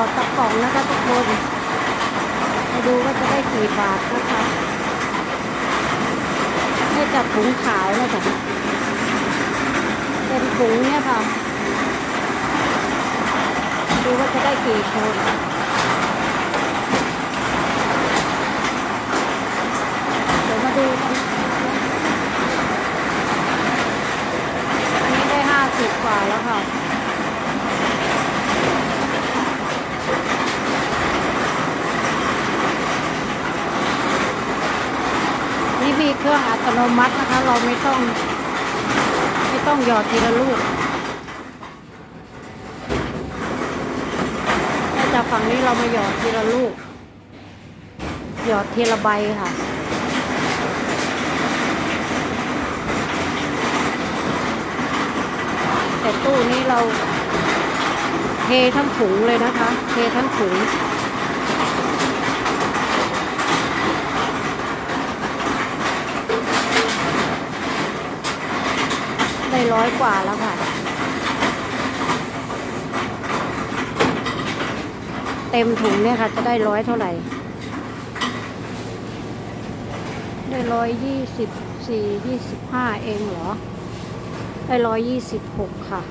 อดตะกล่องนะคะทุกคนไปดูว่าจะได้กี่บาทนะคะให้จับถุงขาวนะคะเป็นถุงเนี่ยค่ะ ดูว่าจะได้กี่คนเดี๋ยวมาดูกันอันนี้ได้ห้าสิบกว่าแล้วค่ะ นี่มีเค รื่องอัตโนมัตินะคะ เราไม่ต้องไม่ต้องหยอดทีละลูกแต่จากฝั่งนี้เรามาหยอดทีละลูก หยอดทีละใบค่ะแต่ตู้นี้เราเททั้งถุงเลยนะคะ เททั้งถุง ร้อยกว่าแล้วค่ะ เต็มถุงเนี่ยค่ะ จะได้ร้อยเท่าไหร่ ได้ร้อยยี่สิบสี่ยี่สิบห้าเองเหรอ ได้ร้อยยี่สิบหกค่ะ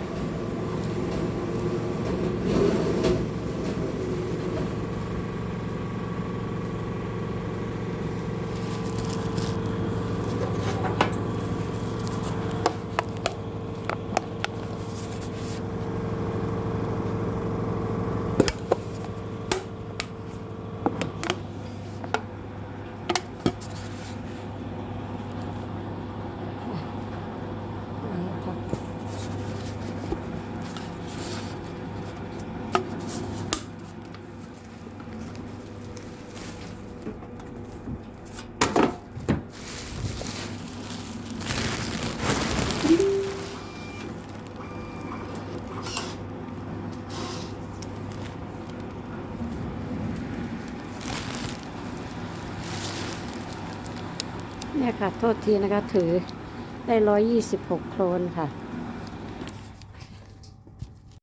เนี่ยค่ะ โทษทีนะคะ ถือได้ร้อยยี่สิบหกโครนค่ะ